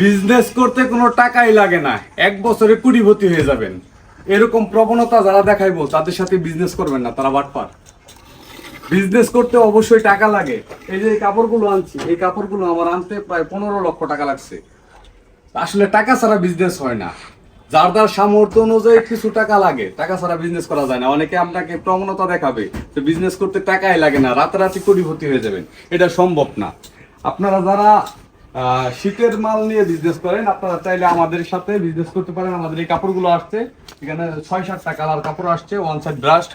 Business করতে কোনো টাকাই লাগে না। এক বছরে কুড়িপতি হয়ে যাবেন। এরকম প্রবণতা যারা দেখাইবো, তাদের সাথে বিজনেস করবেন না, তারা বাটপার বিজনেস করতে অবশ্যই টাকা লাগে। এই যে কাপড়গুলো আনছি, এই কাপড়গুলো আমার আনতে প্রায় পনেরো লক্ষ টাকা লাগছে। আসলে টাকা ছাড়া বিজনেস হয় না। যার যার সামর্থ্য অনুযায়ী কিছু টাকা লাগে, টাকা ছাড়া বিজনেস করা যায় না। অনেকে আপনাকে প্রবণতা দেখাবে যে বিজনেস করতে টাকাই লাগে না, রাতারাতি কোটিপতি হয়ে যাবেন। এটা সম্ভব না। আপনারা যারা শীতের মাল নিয়ে বিজনেস করেন। আপনারা চাইলে আমাদের সাথে বিজনেস করতে পারেন। আমাদের এই কাপড়গুলো আসছে। এখানে ছয় সাতটা কালার কাপড় আসছে। ওয়ান সাইড ব্রাস্ট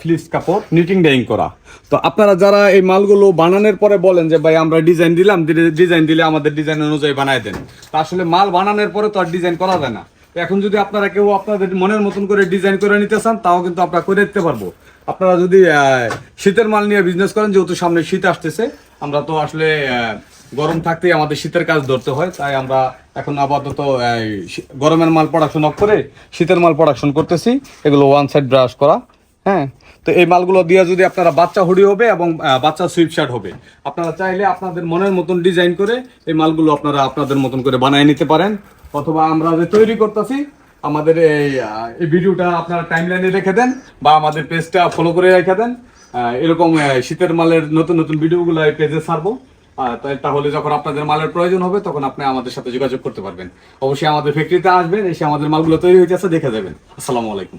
ফ্লিপস কাপড় নিটিং ডাইং করা। তো আপনারা যারা এই মালগুলো বানানোর পরে বলেন যে, ভাই, আমরা ডিজাইন দিলাম ডিজাইন দিলে আমাদের ডিজাইন অনুযায়ী বানায় দেন। তা আসলে মাল বানানোর পরে তো আর ডিজাইন করা যায় না। এখন যদি আপনারা কেউ আপনাদের মনের মতন করে ডিজাইন করে নিতে চান, তাও কিন্তু আমরা করে দিতে পারব। আপনারা যদি শীতের মাল নিয়ে বিজনেস করেন, যেহেতু সামনে শীত আসতেছে আমরা তো আসলে গরম থাকতেই আমাদের শীতের কাজ ধরতে হয়, তাই আমরা এখন আপাতত গরমের মাল প্রোডাকশন অফ করে শীতের মাল প্রোডাকশন করতেছি, এগুলো ওয়ান সাইড ব্রাশ করা হ্যাঁ? তো এই মালগুলো দিয়ে যদি আপনারা বাচ্চা হুডি হবে এবং বাচ্চা সুইপ শার্ট হবে, আপনারা চাইলে আপনাদের মনের মতন ডিজাইন করে এই মালগুলো আপনারা আপনাদের মতন করে বানিয়ে নিতে পারেন, অথবা আমরা যে তৈরি করতেছি, আমাদের এই ভিডিওটা আপনারা টাইমলাইনে রেখে দেন, বা আমাদের পেজটা ফলো করে রেখে দেন এরকম শীতের মালের নতুন নতুন ভিডিওগুলো এই পেজে ছাড়বো। তাহলে যখন আপনাদের মালের প্রয়োজন হবে, তখন আপনি আমাদের সাথে যোগাযোগ করতে পারবেন। অবশ্যই আমাদের ফ্যাক্টরিতে আসবেন, এসে আমাদের মালগুলো তৈরি হয়েছে, দেখে যাবেন। আসসালামু আলাইকুম।